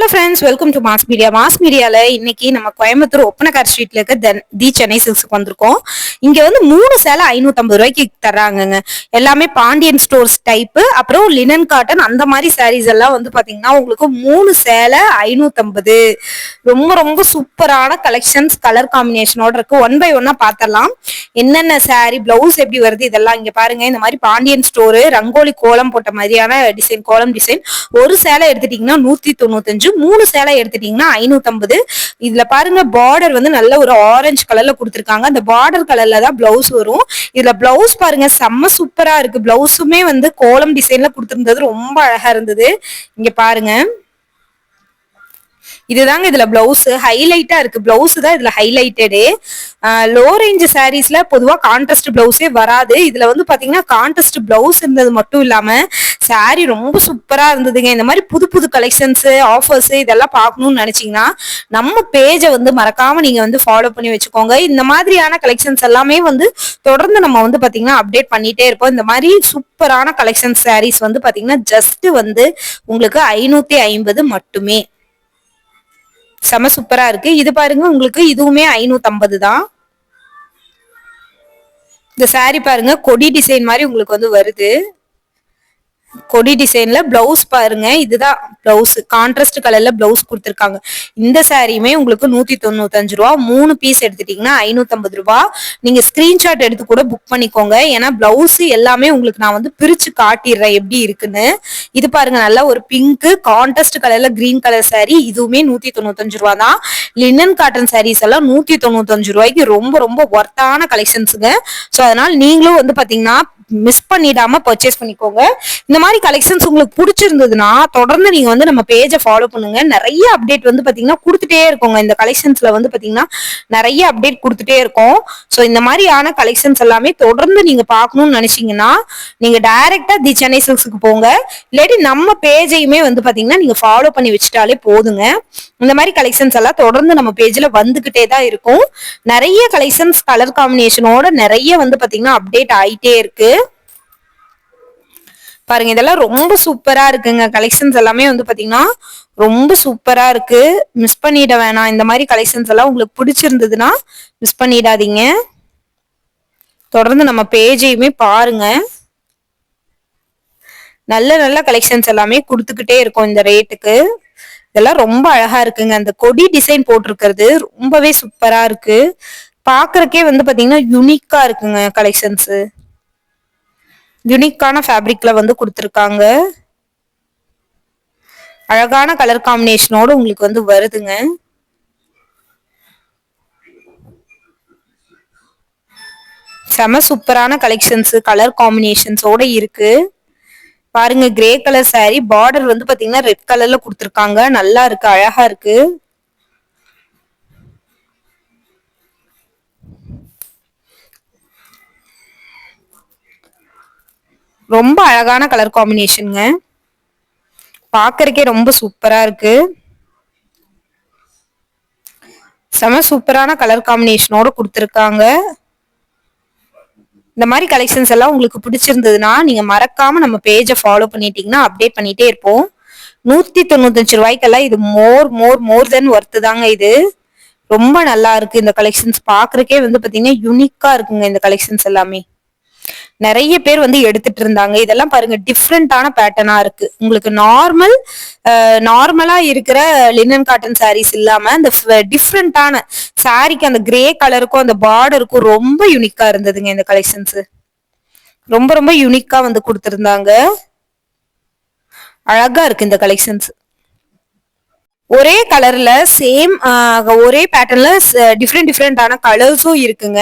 Hello friends welcome to mass media mass மீடியால இன்னைக்கு நம்ம கோயம்புத்தூர் ஒப்பனக்கார் ஸ்ட்ரீட்ல இருக்க தென் தி சென்னை சில்க்ஸுக்கு வந்திருக்கோம். இங்க வந்து மூணு சேலை ஐநூத்தம்பது ரூபாய்க்கு தர்றாங்கங்க. எல்லாமே பாண்டியன் ஸ்டோர்ஸ் டைப்பு அப்புறம் லினன் காட்டன் அந்த மாதிரி சாரீஸ் எல்லாம் வந்து பாத்தீங்கன்னா உங்களுக்கு மூணு சேலை ஐநூத்தம்பது. ரொம்ப ரொம்ப சூப்பரான கலெக்ஷன்ஸ் கலர் காம்பினேஷனோட இருக்கு. ஒன் பை ஒன்னா பார்த்தலாம் என்னென்ன saree பிளவுஸ் எப்படி வருது இதெல்லாம் இங்க பாருங்க. இந்த மாதிரி பாண்டியன் ஸ்டோரு ரங்கோலி கோலம் போட்ட மாதிரியான டிசைன் கோலம் டிசைன் ஒரு சேலை எடுத்துட்டீங்கன்னா நூத்தி தொண்ணூத்தஞ்சு மூணு சேலை எடுத்துட்டீங்கன்னா ஐநூத்தம்பது. இதுல பாருங்க பார்டர் வந்து நல்ல ஒரு ஆரஞ்சு கலர்ல கொடுத்துருக்காங்க. அந்த பார்டர் கலர்ல தான் பிளவுஸ் வரும். இதுல பிளவுஸ் பாருங்க செம்ம சூப்பரா இருக்கு. பிளவுஸுமே வந்து கோலம் டிசைன்ல கொடுத்துருந்தது. ரொம்ப அழகா இருந்தது. இங்க பாருங்க. இதுதாங்க இதுல பிளவுஸ் ஹைலைட்டா இருக்கு. பிளவுஸ் தான் இதுல ஹைலைட்டடு லோ ரேஞ்ச் சாரீஸ்ல பொதுவா கான்ட்ராஸ்ட் பிளவுஸே வராது. இதுல வந்து பாத்தீங்கன்னா கான்ட்ராஸ்ட் பிளவுஸ் இருந்தது மட்டும் இல்லாம சாரி ரொம்ப சூப்பரா இருந்ததுங்க. இந்த மாதிரி புது புது கலெக்ஷன்ஸ் ஆஃபர்ஸ் இதெல்லாம் பார்க்கணும்னு நினைச்சீங்கன்னா நம்ம பேஜை வந்து மறக்காம நீங்க வந்து ஃபாலோ பண்ணி வச்சுக்கோங்க. இந்த மாதிரியான கலெக்ஷன்ஸ் எல்லாமே வந்து தொடர்ந்து நம்ம வந்து பாத்தீங்கன்னா அப்டேட் பண்ணிட்டே இருப்போம். இந்த மாதிரி சூப்பரான கலெக்ஷன் சாரீஸ் வந்து பாத்தீங்கன்னா ஜஸ்ட் வந்து உங்களுக்கு ஐநூத்தி ஐம்பது மட்டுமே. செம சூப்பரா இருக்கு. இது பாருங்க உங்களுக்கு இதுவுமே ஐநூத்தம்பது தான். இந்த சாரி பாருங்க கொடி டிசைன் மாதிரி உங்களுக்கு வந்து வருது. கொடி டிசைன்ல பிளவுஸ் பாருங்க. இதுதான் பிளவுஸ் கான்ட்ராஸ்ட் கலர்ல பிளவுஸ் கொடுத்துருக்காங்க. இந்த சாரியுமே உங்களுக்கு நூத்தி தொண்ணூத்தஞ்சு ரூபா. மூணு பீஸ் எடுத்துட்டீங்கன்னா ஐநூத்தம்பது ரூபா. நீங்க ஸ்கிரீன்ஷாட் எடுத்து கூட புக் பண்ணிக்கோங்க. ஏன்னா பிளவுஸ் எல்லாமே உங்களுக்கு நான் வந்து பிரிச்சு காட்டிடுறேன் எப்படி இருக்குன்னு. இது பாருங்க நல்லா ஒரு பிங்க் கான்ட்ராஸ்ட் கலர்ல கிரீன் கலர் சாரி இதுவுமே நூத்தி தொண்ணூத்தஞ்சு ரூபா தான். லினன் காட்டன் சாரீஸ் எல்லாம் நூத்தி தொண்ணூத்தஞ்சு ரூபாய்க்கு ரொம்ப ரொம்ப ஒர்த்தான கலெக்ஷன்ஸுங்க ஸோ அதனால நீங்களும் வந்து பாத்தீங்கன்னா மிஸ் பண்ணிடாம பர்ச்சேஸ் பண்ணிக்கோங்க. இந்த மாதிரி கலெக்ஷன்ஸ் உங்களுக்கு பிடிச்சிருந்ததுன்னா தொடர்ந்து நீங்க வந்து நம்ம பேஜை ஃபாலோ பண்ணுங்க. நிறைய அப்டேட் வந்து பாத்தீங்கன்னா கொடுத்துட்டே இருக்கோங்க. இந்த கலெக்ஷன்ஸ்ல வந்து பாத்தீங்கன்னா நிறைய அப்டேட் கொடுத்துட்டே இருக்கோம். ஸோ இந்த மாதிரியான கலெக்ஷன்ஸ் எல்லாமே தொடர்ந்து நீங்க பார்க்கணும்னு நினைச்சீங்கன்னா நீங்க டைரக்டா தி சென்னை சில்க்ஸுக்கு போங்க. இல்லாட்டி நம்ம பேஜையுமே வந்து பாத்தீங்கன்னா நீங்க ஃபாலோ பண்ணி வச்சுட்டாலே போதுங்க. இந்த மாதிரி கலெக்ஷன்ஸ் எல்லாம் தொடர்ந்து நம்ம பேஜ்ல வந்துகிட்டே தான் இருக்கும். நிறைய கலெக்ஷன்ஸ் கலர் காம்பினேஷனோட நிறைய வந்து பாத்தீங்கன்னா அப்டேட் ஆயிட்டே இருக்கு. பாருங்க இதெல்லாம் ரொம்ப சூப்பரா இருக்குங்க. கலெக்ஷன்ஸ் எல்லாமே வந்து பாத்தீங்கன்னா ரொம்ப சூப்பரா இருக்கு. மிஸ் பண்ணிட வேணாம். இந்த மாதிரி கலெக்ஷன்ஸ் எல்லாம் உங்களுக்கு பிடிச்சிருந்ததுன்னா மிஸ் பண்ணிடாதீங்க. தொடர்ந்து நம்ம பேஜையுமே பாருங்க. நல்ல நல்ல கலெக்ஷன்ஸ் எல்லாமே கொடுத்துக்கிட்டே இருக்கும் இந்த ரேட்டுக்கு இதெல்லாம் ரொம்ப அழகா இருக்குங்க. அந்த கொடி டிசைன் போட்டிருக்கிறது ரொம்பவே சூப்பரா இருக்கு. பாக்குறக்கே வந்து பாத்தீங்கன்னா யூனிக்கா இருக்குங்க கலெக்ஷன்ஸ் யுனிக்கான ஃபேப்ரிக்ல வந்து கொடுத்துருக்காங்க. அழகான கலர் காம்பினேஷனோட உங்களுக்கு வந்து வருதுங்க. செம சூப்பரான கலெக்ஷன்ஸ் கலர் காம்பினேஷன்ஸோட இருக்கு. பாருங்க கிரே கலர் சாரி பார்டர் வந்து பாத்தீங்கன்னா ரெட் கலர்ல கொடுத்துருக்காங்க. நல்லா இருக்கு அழகா இருக்கு. ரொம்ப அழகான கலர் காம்பினேஷனுங்க பாக்குறக்கே ரொம்ப சூப்பரா இருக்கு. செம சூப்பரான கலர் காம்பினேஷனோட கொடுத்துருக்காங்க. இந்த மாதிரி கலெக்ஷன்ஸ் எல்லாம் உங்களுக்கு பிடிச்சிருந்ததுன்னா நீங்க மறக்காம நம்ம பேஜை ஃபாலோ பண்ணிட்டீங்கன்னா அப்டேட் பண்ணிட்டே இருப்போம். நூத்தி தொண்ணூத்தஞ்சு ரூபாய்க்கெல்லாம் இது மோர் மோர் மோர் தென் ஒர்த்து தாங்க இது. ரொம்ப நல்லா இருக்கு இந்த கலெக்ஷன்ஸ் பாக்குறக்கே வந்து பாத்தீங்கன்னா யூனிக்கா இருக்குங்க இந்த கலெக்ஷன்ஸ் எல்லாமே. நிறைய பேர் வந்து எடுத்துட்டு இருந்தாங்க. இதெல்லாம் பாருங்க டிஃப்ரெண்டான பேட்டர்னா இருக்கு. உங்களுக்கு நார்மல் நார்மலா இருக்கிற லினன் காட்டன் சாரீஸ் இல்லாம அந்த டிஃப்ரெண்டான சாரிக்கு அந்த கிரே கலருக்கும் அந்த பார்டருக்கும் ரொம்ப யூனிக்கா இருந்ததுங்க இந்த கலெக்ஷன்ஸ் ரொம்ப ரொம்ப யூனிக்கா வந்து கொடுத்துருந்தாங்க. அழகா இருக்கு இந்த கலெக்ஷன்ஸ் ஒரே கலர்ல சேம் ஒரே பேட்டர்ன்ல டிஃப்ரெண்ட் டிஃப்ரெண்டான கலர்ஸும் இருக்குங்க.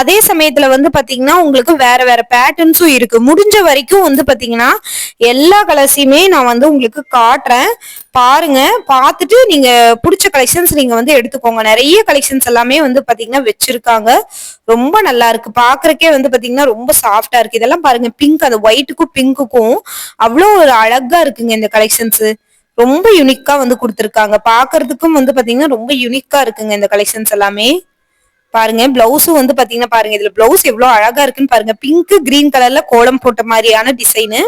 அதே சமயத்துல வந்து பாத்தீங்கன்னா உங்களுக்கு வேற வேற பேட்டர்ன்ஸும் இருக்கு. முடிஞ்ச வரைக்கும் வந்து பாத்தீங்கன்னா எல்லா கலர்ஸையுமே நான் வந்து உங்களுக்கு காட்டுறேன். பாருங்க. பார்த்துட்டு நீங்க பிடிச்ச கலெக்ஷன்ஸ் நீங்க வந்து எடுத்துக்கோங்க. நிறைய கலெக்ஷன்ஸ் எல்லாமே வந்து பாத்தீங்கன்னா வச்சிருக்காங்க. ரொம்ப நல்லா இருக்கு. பாக்குறக்கே வந்து பாத்தீங்கன்னா ரொம்ப சாஃப்டா இருக்கு. இதெல்லாம் பாருங்க. பிங்க் அந்த ஒயிட்டுக்கும் பிங்க்குக்கும் அவ்வளோ ஒரு அழகா இருக்குங்க இந்த கலெக்ஷன்ஸ் ரொம்ப யூனிக்கா வந்து கொடுத்துருக்காங்க. பாக்குறதுக்கும் வந்து பாத்தீங்கன்னா ரொம்ப யூனிக்கா இருக்குங்க இந்த கலெக்ஷன்ஸ் எல்லாமே. பாருங்க பிளவுஸும் வந்து பாத்தீங்கன்னா பாருங்க இதுல பிளவுஸ் எவ்வளவு அழகா இருக்குன்னு பாருங்க. பிங்க் கிரீன் கலர்ல கோலம் போட்ட மாதிரியான டிசைனு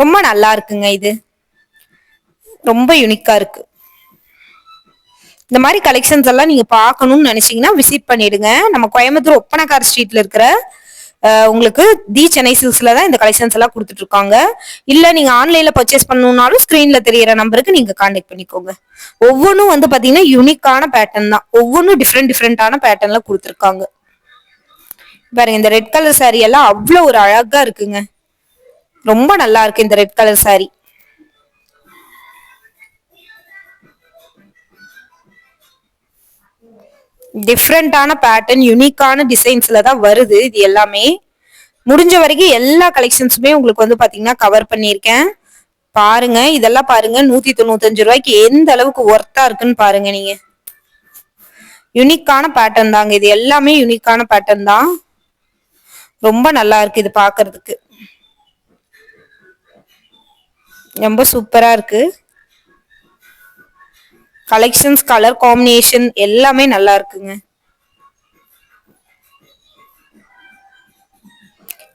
ரொம்ப நல்லா இருக்குங்க இது. ரொம்ப யூனிக்கா இருக்கு. இந்த மாதிரி கலெக்ஷன்ஸ் எல்லாம் நீங்க பார்க்கணும்னு நினைச்சீங்கன்னா விசிட் பண்ணிடுங்க. நம்ம கோயம்புத்தூர் ஒப்பனக்கார் ஸ்ட்ரீட்ல இருக்கிற உங்களுக்கு தி சென்னை சில்ஸ்ல தான் இந்த கலெக்ஷன்ஸ் எல்லாம் கொடுத்துட்டு இருக்காங்க இல்ல நீங்க ஆன்லைன்ல பர்ச்சேஸ் பண்ணணும்னாலும் ஸ்கிரீன்ல தெரியற நம்பருக்கு நீங்க கான்டாக்ட் பண்ணிக்கோங்க. ஒவ்வொன்றும் வந்து பாத்தீங்கன்னா யூனிக்கான பேட்டர்ன் தான். ஒவ்வொன்றும் டிஃப்ரெண்ட் டிஃப்ரெண்டான பேட்டர்ன்ல கொடுத்துருக்காங்க. பாருங்க இந்த ரெட் கலர் சாரி எல்லாம் அவ்வளவு ஒரு அழகா இருக்குங்க. ரொம்ப நல்லா இருக்கு இந்த ரெட் கலர் சாரி டிஃப்ரெண்டான பேட்டர்ன் யூனிக்கான டிசைன்ஸ்ல தான் வருது இது எல்லாமே. முடிஞ்ச வரைக்கும் எல்லா கலெக்ஷன்ஸுமே உங்களுக்கு வந்து பாத்தீங்கன்னா கவர் பண்ணியிருக்கேன். பாருங்க இதெல்லாம் பாருங்க நூத்தி தொண்ணூத்தஞ்சு ரூபாய்க்கு எந்த அளவுக்கு ஒர்த்தா இருக்குன்னு பாருங்க நீங்க. யூனிக்கான பேட்டர்ன் தாங்க இது எல்லாமே யூனிக்கான பேட்டர்ன் தான். ரொம்ப நல்லா இருக்கு இது பாக்குறதுக்கு. ரொம்ப சூப்பரா இருக்கு. கலெக்ஷன்ஸ் கலர் காம்பினேஷன் எல்லாமே நல்லா இருக்குங்க.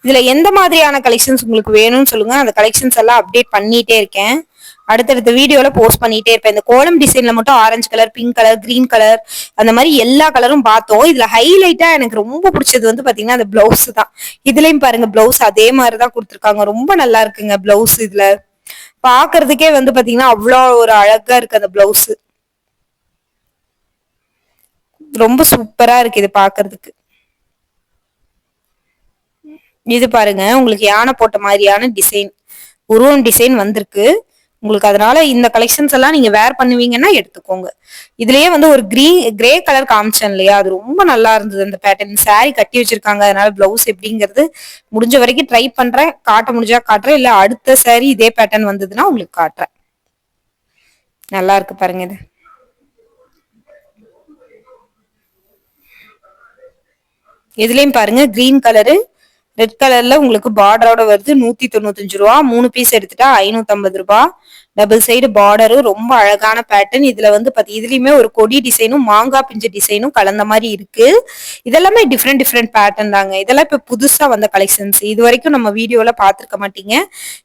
இதுல எந்த மாதிரியான கலெக்ஷன்ஸ் உங்களுக்கு வேணும்னு சொல்லுங்க. அந்த கலெக்ஷன்ஸ் எல்லாம் அப்டேட் பண்ணிட்டே இருக்கேன். அடுத்தடுத்த வீடியோல போஸ்ட் பண்ணிட்டே இருப்பேன். இந்த கோலம் டிசைன்ல மட்டும் orange colour pink colour green colour அந்த மாதிரி எல்லா கலரும் பார்த்தோம். இதுல ஹைலைட்டா எனக்கு ரொம்ப பிடிச்சது வந்து பாத்தீங்கன்னா அந்த பிளவுஸ் தான். இதுலயும் பாருங்க பிளவுஸ் அதே மாதிரிதான் கொடுத்துருக்காங்க. ரொம்ப நல்லா இருக்குங்க பிளவுஸ் இதுல. பாக்குறதுக்கே வந்து பாத்தீங்கன்னா அவ்வளோ ஒரு அழகா இருக்கு அந்த பிளவுஸ் ரொம்ப சூப்பரா இருக்கு இது பாக்குறதுக்கு. இது பாருங்க உங்களுக்கு யானை போட்ட மாதிரியான டிசைன். உருவம் டிசைன் வந்திருக்கு. உங்களுக்கு அதனால இந்த கலெக்ஷன்ஸ் எல்லாம் நீங்க வேர் பண்ணுவீங்கன்னா எடுத்துக்கோங்க. இதுலயே வந்து ஒரு கிரீன் கிரே கலர் காமிச்சேன் இல்லையா? அது ரொம்ப நல்லா இருந்தது அந்த பேட்டர்ன் சாரி கட்டி வச்சிருக்காங்க அதனால பிளவுஸ் எப்படிங்கிறது முடிஞ்ச வரைக்கும் ட்ரை பண்றேன். காட்ட முடிஞ்சா காட்டுறேன் இல்ல அடுத்த சாரி இதே பேட்டர்ன் வந்ததுன்னா உங்களுக்கு காட்டுறேன். நல்லா இருக்கு பாருங்க இது. இதுலயும் பாருங்க கிரீன் கலரு ரெட் கலர்ல உங்களுக்கு பார்டரோட வருது நூத்தி தொண்ணூத்தஞ்சு ரூபா. மூணு பீஸ் எடுத்துட்டா ஐநூத்தி ஐம்பது ரூபா டபுள் சைடு பார்டரு ரொம்ப அழகான பேட்டர்ன் இதுல வந்து பாத்தி இதுலயுமே ஒரு கொடி டிசைனும் மாங்காய் பிஞ்சு டிசைனும் கலந்த மாதிரி இருக்கு. இதெல்லாமே டிஃப்ரெண்ட் டிஃப்ரெண்ட் பேட்டர்ன் தாங்க. இதெல்லாம் இப்ப புதுசா வந்த கலெக்ஷன்ஸ் இது வரைக்கும் நம்ம வீடியோல பாத்துருக்க மாட்டீங்க.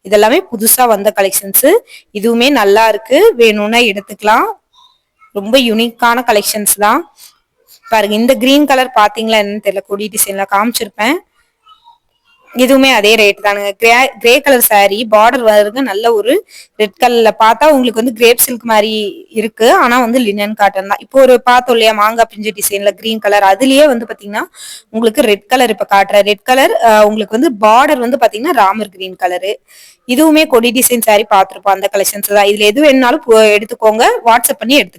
இதெல்லாமே புதுசா வந்த கலெக்ஷன்ஸ் இதுவுமே நல்லா இருக்கு. வேணும்னா எடுத்துக்கலாம். ரொம்ப யூனிக்கான கலெக்ஷன்ஸ் தான். பாருங்க இந்த கிரீன் கலர் பாத்தீங்களா என்னன்னு தெரியல கொடி டிசைன்ல காமிச்சிருப்பேன். இதுவுமே அதே ரேட் தானுங்க. Grey grey colour sari border வருது நல்ல ஒரு ரெட் கலர்ல பார்த்தா உங்களுக்கு வந்து கிரேப் சில்க் மாதிரி இருக்கு. ஆனா வந்து லினன் காட்டன் தான். இப்போ ஒரு பார்த்தோம் இல்லையா மாங்காய் பிஞ்சு டிசைன்ல கிரீன் கலர் அதுலயே வந்து பாத்தீங்கன்னா உங்களுக்கு ரெட் கலர் இப்ப காட்டுற ரெட் கலர் உங்களுக்கு வந்து பார்டர் வந்து பாத்தீங்கன்னா ராமர் கிரீன் கலரு இதுவுமே கொடி டிசைன் சாரி பார்த்துருப்போம். அந்த கலெக்ஷன்ஸ் தான். இதுல எது வேணாலும் எடுத்துக்கோங்க. வாட்ஸ்அப் பண்ணி எடுத்துக்கோங்க.